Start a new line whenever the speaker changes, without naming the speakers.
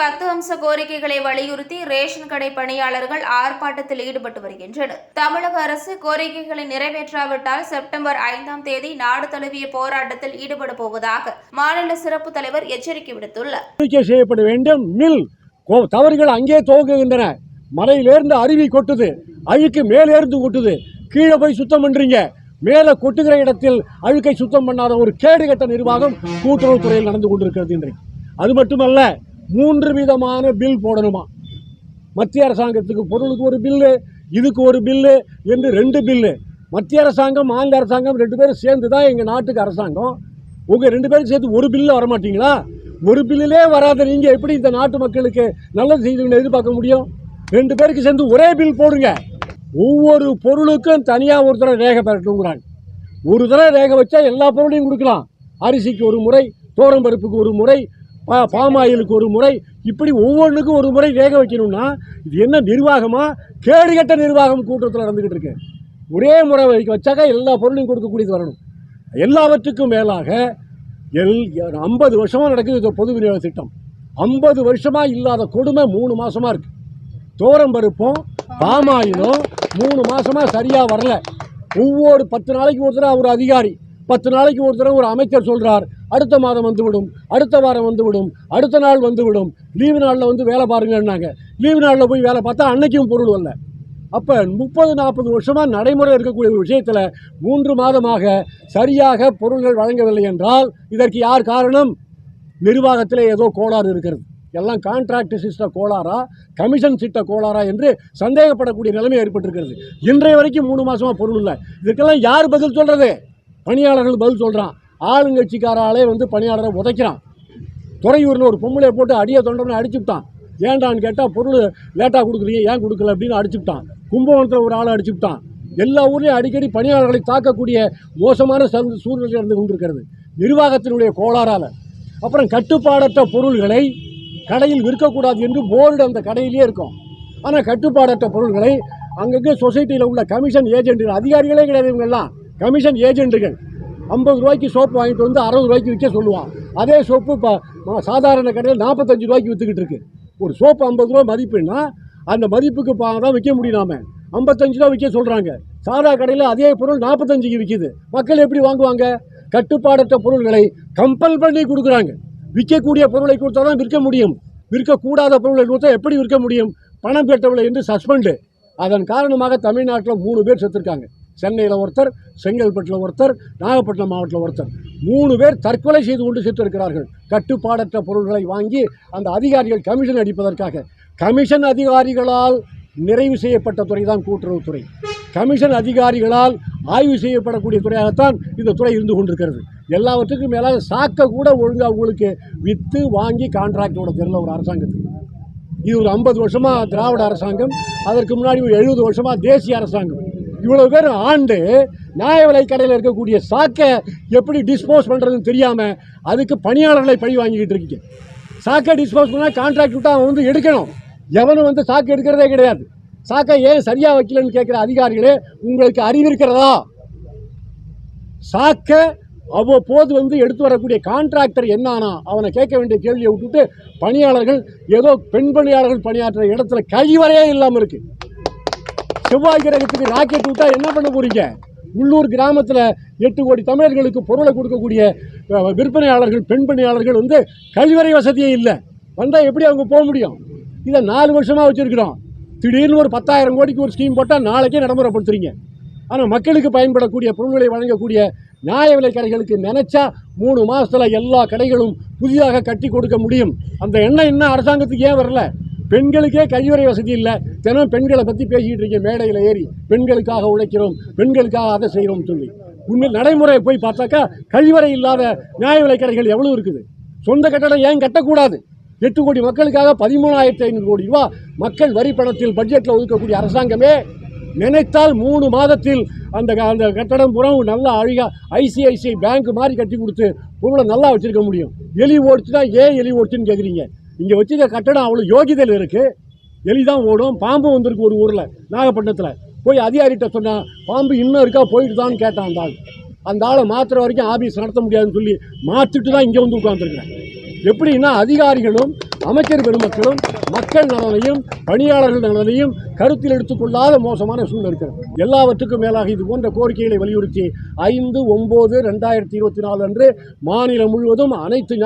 பத்து வம்ச கோரிக்கைகளை வலியுறுத்தி ரேஷன் கடை பணியாளர்கள் ஆர்ப்பாட்டத்தில் ஈடுபட்டு வருகின்றனர். தமிழக அரசு கோரிக்கைகளை நிறைவேற்றாவிட்டால் செப்டம்பர் ஐந்தாம் தேதி நாடு தழுவிய போராட்டத்தில் ஈடுபட போவதாக மாநில சிறப்பு தலைவர் எச்சரிக்கை விடுத்துள்ளார்.
செய்யப்பட வேண்டும். மில் கோ- தவறுகள் அங்கே துவங்குகின்றன. மலையிலேருந்து அருவி கொட்டுது. அழுக்கு மேலேருந்து கொட்டுது. கீழே போய் சுத்தம் பண்றீங்க. மேலே கொட்டுகிற இடத்தில் அழுக்கை சுத்தம் பண்ணாத ஒரு கேடுகட்ட நிர்வாகம் கூட்டுறவுத்துறையில் நடந்து கொண்டிருக்கிறது இன்றைக்கு. அது மட்டுமல்ல மூன்று விதமான பில் போடணுமா? மத்திய அரசாங்கத்துக்கு பொருளுக்கு ஒரு பில்லு இதுக்கு ஒரு பில்லு என்று ரெண்டு பில்லு. மத்திய அரசாங்கம் மாநில அரசாங்கம் ரெண்டு பேரும் சேர்ந்து தான் எங்கள் நாட்டுக்கு அரசாங்கம். உங்கள் ரெண்டு பேரும் சேர்த்து ஒரு பில்லு வரமாட்டிங்களா? ஒரு பில்லிலே வராத நீங்கள் எப்படி இந்த நாட்டு மக்களுக்கு நல்லது செய்துன்னு எதிர்பார்க்க முடியும்? ரெண்டு பேருக்கு சேர்ந்து ஒரே பில் போடுங்க. ஒவ்வொரு பொருளுக்கும் தனியாக ஒரு தடவை ரேகை பெறட்டுங்கிறாங்க ஒரு தடவை ரேகை வச்சா எல்லா பொருளையும் கொடுக்கலாம். அரிசிக்கு ஒரு முறை தோரம்பருப்புக்கு ஒரு முறை பாம் ஆயிலுக்கு ஒரு முறை இப்படி ஒவ்வொன்றுக்கும் ஒரு முறை வேக வைக்கணும்னா இது என்ன நிர்வாகமா? கேடுகட்ட நிர்வாகம் கூட்டத்தில் நடந்துக்கிட்டு இருக்கு. ஒரே முறை வைக்க வச்சாக்கா எல்லா பொருளையும் கொடுக்கக்கூடியது வரணும். எல்லாவற்றுக்கும் மேலாக எல் ஐம்பது வருஷமாக நடக்குது இந்த பொது விநியோக திட்டம். ஐம்பது வருஷமாக இல்லாத கொடுமை மூணு மாதமாக இருக்குது தோரம் பருப்பும் பாமாயிலும் மூணு மாதமாக சரியாக வரல. ஒவ்வொரு பத்து நாளைக்கு ஒருத்தர் ஒரு அதிகாரி பத்து நாளைக்கு ஒருத்தர் ஒரு அமைச்சர் சொல்கிறார் அடுத்த மாதம் வந்துவிடும் அடுத்த வாரம் வந்துவிடும் அடுத்த நாள் வந்துவிடும். லீவு நாளில் வந்து வேலை பாருங்கன்னாங்க. லீவு நாளில் போய் வேலை பார்த்தா அன்னைக்கும் பொருள் வரல. அப்போ முப்பது நாற்பது வருஷமாக நடைமுறை இருக்கக்கூடிய ஒரு விஷயத்தில் மூன்று மாதமாக சரியாக பொருள்கள் வழங்கவில்லை என்றால் இதற்கு யார் காரணம்? நிர்வாகத்தில் ஏதோ கோளாறு இருக்கிறது. எல்லாம் கான்ட்ராக்ட் சிஸ்ட கோளாறா கமிஷன் சிட்ட கோளாறா என்று சந்தேகப்படக்கூடிய நிலைமை ஏற்பட்டிருக்கிறது. இன்றைய வரைக்கும் மூணு மாதமாக பொருள் இல்லை. இதுக்கெல்லாம் யார் பதில் சொல்கிறது பணியாளர்கள் பதில் சொல்கிறான் ஆளுங்கட்சிக்காராலே வந்து பணியாளரை உதைக்கிறான். துறையூரில் ஒரு பொம்பளை போட்டு அடியை தொண்டனை அடிச்சுட்டான் ஏன்டான்னு கேட்டால் பொருள் லேட்டாக கொடுக்குறீங்க ஏன் கொடுக்கல அப்படின்னு அடிச்சுட்டான் கும்பகோணத்தில் ஒரு ஆளை அடிச்சுட்டான் எல்லா ஊர்லேயும் அடிக்கடி பணியாளர்களை தாக்கக்கூடிய மோசமான சந்த சூழ்நிலை நடந்து கொண்டிருக்கிறது. நிர்வாகத்தினுடைய கோளாறால். அப்புறம் கட்டுப்பாடற்ற பொருள்களை கடையில் விற்கக்கூடாது என்று போர்டு அந்த கடையிலே இருக்கும். ஆனால் கட்டுப்பாடற்ற பொருள்களை அங்கங்கே சொசைட்டியில் உள்ள கமிஷன் ஏஜென்ட்டுகள் அதிகாரிகளே கிடையாது இவங்கெல்லாம். கமிஷன் ஏஜென்ட்டுகள். ஐம்பது ரூபாய்க்கு சோப்பு வாங்கிட்டு வந்து அறுபது ரூபாய்க்கு விற்க சொல்லுவான். அதே சோப்பு இப்போ சாதாரண கடையில் நாற்பத்தஞ்சு ரூபாய்க்கு விற்றுக்கிட்டு இருக்கு. ஒரு சோப்பு ஐம்பது ரூபா மதிப்புன்னா அந்த மதிப்புக்கு பா தான் விற்க முடியும் நாம. ஐம்பத்தஞ்சு ரூபா விற்க சொல்கிறாங்க சாதா கடையில் அதே பொருள் நாற்பத்தஞ்சுக்கு விற்கிது மக்கள் எப்படி வாங்குவாங்க? கட்டுப்பாடற்ற பொருள்களை கம்பல் பண்ணி கொடுக்குறாங்க. விற்கக்கூடிய பொருளை கொடுத்தா தான் விற்க முடியும். விற்கக்கூடாத பொருளை கொடுத்தா எப்படி விற்க முடியும்? பணம் பெற்றவில்லை என்று சஸ்பெண்டு அதன் காரணமாக தமிழ்நாட்டில் மூணு பேர் செத்துருக்காங்க. சென்னையில் ஒருத்தர் செங்கல்பட்டில் ஒருத்தர் நாகப்பட்டினம் மாவட்டத்தில் ஒருத்தர். மூணு பேர் தற்கொலை செய்து கொண்டு செத்திருக்கிறார்கள். கட்டுப்பாடற்ற பொருள்களை வாங்கி அந்த அதிகாரிகள் கமிஷன் அடிப்பதற்காக. கமிஷன் அதிகாரிகளால் நிறைவு செய்யப்பட்ட துறை தான் கூட்டுறவுத்துறை கமிஷன் அதிகாரிகளால் ஆய்வு செய்யப்படக்கூடிய துறையாகத்தான் இந்த துறை இருந்து கொண்டிருக்கிறது. எல்லாவற்றுக்கும் மேலாக சாக்க கூட ஒழுங்காக உங்களுக்கு விற்று வாங்கி கான்ட்ராக்டோட தெரியல ஒரு அரசாங்கத்துக்கு. இது ஒரு ஐம்பது வருஷமாக திராவிட அரசாங்கம் அதற்கு முன்னாடி ஒரு எழுபது வருஷமாக தேசிய அரசாங்கம். இவ்வளவு பேர் ஆண்டு நியாய விலை கடையில் இருக்கக்கூடிய சாக்கை எப்படி டிஸ்போஸ் பண்ணுறதுன்னு தெரியாமல் அதுக்கு பணியாளர்களை பழி வாங்கிக்கிட்டு இருக்கீங்க. சாக்கை டிஸ்போஸ் பண்ணால் கான்ட்ராக்ட் விட்டு அவன் வந்து எடுக்கணும். எவனும் வந்து சாக்கு எடுக்கிறதே கிடையாது. சாக்கை ஏன் சரியாக வைக்கலன்னு கேட்குற அதிகாரிகளே உங்களுக்கு அறிவு இருக்கிறதா? அவ்வப்போது வந்து எடுத்து வரக்கூடிய கான்ட்ராக்டர் என்னானா அவனை கேட்க வேண்டிய கேள்வியை விட்டுட்டு பணியாளர்கள் ஏதோ பெண் பணியாளர்கள் பணியாற்றுற இடத்துல கழிவறையே இல்லாமல் இருக்குது செவ்வாய் கிரகத்துக்கு ராக்கெட் விட்டா என்ன பண்ண போறீங்க? உள்ளூர் கிராமத்தில் எட்டு கோடி தமிழர்களுக்கு பொருளை கொடுக்கக்கூடிய விற்பனையாளர்கள் பெண் பணியாளர்கள் வந்து கழிவறை வசதியே இல்லை. வந்தால் எப்படி அவங்க போக முடியும்? இதை நாலு வருஷமாக வச்சுருக்கிறோம். திடீர்னு ஒரு பத்தாயிரம் கோடிக்கு ஒரு ஸ்கீம் போட்டால் நாளைக்கே நடைமுறைப்படுத்துறீங்க. ஆனால் மக்களுக்கு பயன்படக்கூடிய பொருள்களை வழங்கக்கூடிய நியாய விலை கடைகளுக்கு நினச்சா மூணு மாதத்தில் எல்லா கடைகளும் புதிதாக கட்டி கொடுக்க முடியும். அந்த எண்ணம் இன்னும் அரசாங்கத்துக்கு ஏன் வரல? பெண்களுக்கே கழிவறை வசதி இல்லை. தினம் பெண்களை பற்றி பேசிக்கிட்டு இருக்கீங்க மேடையில் ஏறி. பெண்களுக்காக உழைக்கிறோம் பெண்களுக்காக அதை செய்கிறோம் சொல்லி. உண்மையில் நடைமுறையை போய் பார்த்தாக்கா கழிவறை இல்லாத நியாய விலைக்கடைகள் எவ்வளோ இருக்குது? சொந்த கட்டடம் ஏன் கட்டக்கூடாது? எட்டு கோடி மக்களுக்காக பதிமூணாயிரத்தி ஐநூறு கோடி ரூபா மக்கள் வரி பணத்தில் பட்ஜெட்டில் ஒதுக்கக்கூடிய அரசாங்கமே நினைத்தால் மூணு மாதத்தில் அந்த க- அந்த கட்டடம் புறம் நல்லா அழகாக ஐசிஐசிஐ பேங்க் மாதிரி கட்டி கொடுத்து பொருளை நல்லா வச்சுருக்க முடியும். எலி ஓடிச்சுன்னா ஏன் எலி ஓடிச்சுன்னு கேட்குறீங்க இங்கே வச்சிருக்க கட்டடம் அவ்வளோ யோகிதையில் இருக்குது எலி தான் ஓடும் பாம்பு வந்திருக்கு ஒரு ஊரில் நாகப்பட்டினத்தில். போய் அதிகாரிகிட்ட சொன்னான் பாம்பு இன்னும் இருக்கா? போயிட்டு தான் கேட்டான் அந்த ஆள். அந்த ஆளை மாற்றுற வரைக்கும் ஆபீஸ் நடத்த முடியாதுன்னு சொல்லி மாற்றிட்டு தான் இங்கே வந்து உட்காந்துருக்கிறேன் எப்படின்னா அதிகாரிகளும் அமைச்சர் பெருமக்களும் மக்கள் நலனையும் பணியாளர்கள் நலனையும் கருத்தில் எடுத்துக்கொள்ளாத மோசமான சூழ்நிலை இருக்கிறது. எல்லாவற்றுக்கும் மேலாக இது போன்ற கோரிக்கைகளை வலியுறுத்தி ஐந்து ஒம்பது ரெண்டாயிரத்தி இருபத்தி நாலு அன்று மாநிலம் முழுவதும் அனைத்து